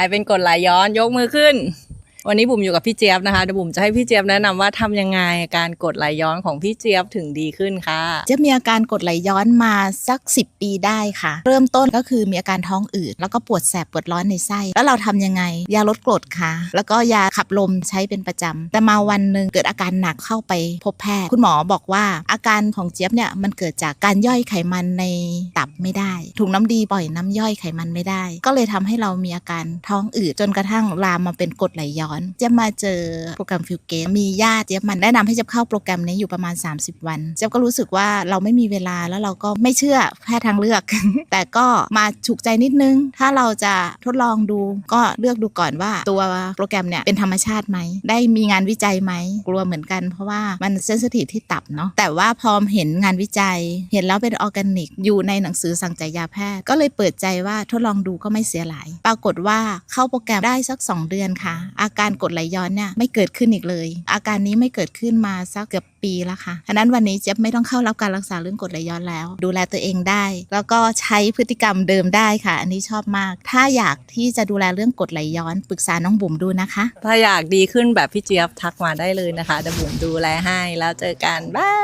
รเป็นกดไหลย้อนยกมือขึ้น วันนี้บุ๋มอยู่กับพี่เจี๊ยบนะคะเดี๋ยวบุ๋มจะให้พี่เจี๊ยบแนะนำว่าทำยังไงการกดไหลย้อนของพี่เจี๊ยบถึงดีขึ้นค่ะเจะมีอาการกดไหลย้อนมาสัก 10 ปีได้ค่ะ เริ่มต้นก็คือมีอาการท้องอืดแล้วก็ปวดแสบปวดร้อนในไส้ แล้วเราทำยังไง ยาลดกรดค่ะ แล้วก็ยาขับลมใช้เป็นประจำแต่มาวันหนึ่งเกิดอาการหนักเข้าไปพบแพทย์คุณหมอบอกว่าอาการของเจี๊ยบเนี่ยมันเกิดจากการย่อยไขมันในตับไม่ได้ถุงน้ำดีปล่อยน้ำย่อยไขมันไม่ได้ ก็เลยทำให้เรามีอาการท้องอืดจนกระทั่งลามมาเป็นกรดไหลย้อนเจี๊ยบมาเจอโปรแกรมฟิวเกมมีญาติเจี๊ยบมันแนะนำให้เจี๊ยบเข้าโปรแกรมนี้อยู่ประมาณ 30 วัน เจี๊ยบก็รู้สึกว่าเราไม่มีเวลาแล้วเราก็ไม่เชื่อแพทย์ทางเลือก แต่ก็มาฉุกใจนิดนึง ถ้าเราจะทดลองดูก็เลือกดูก่อนว่าตัวโปรแกรมเนี่ยเป็นธรรมชาติไหม ได้มีงานวิจัยไหม กลัวเหมือนกันเพราะว่ามันเซนซิทีฟที่ตับเนาะแต่ว่าพอเห็นงานวิจัย เห็นแล้วเป็นออร์แกนิก อยู่ในหนังสือสั่งจ่ายยาแพทย์ ก็เลยเปิดใจว่าทดลองดูก็ไม่เสียหลาย ปรากฏว่าเข้าโปรแกรมได้สัก 2 เดือนค่ะ อาการกดไหลย้อนเนี่ยไม่เกิดขึ้นอีกเลย อาการนี้ไม่เกิดขึ้นมาสักเกือบปีแล้วค่ะฉะนั้นวันนี้เจ๊บไม่ต้องเข้ารับการรักษาเรื่องกดไหลย้อนแล้ว ดูแลตัวเองได้ แล้วก็ใช้พฤติกรรมเดิมได้ค่ะ อันนี้ชอบมาก ถ้าอยากที่จะดูแลเรื่องกดไหลย้อนปรึกษาน้องบุ๋มดูนะคะ ถ้าอยากดีขึ้นแบบพี่เจี๊ยบทักมาได้เลยนะคะเดี๋ยวบุ๋มดูแลให้แล้วเจอกันบ๊าย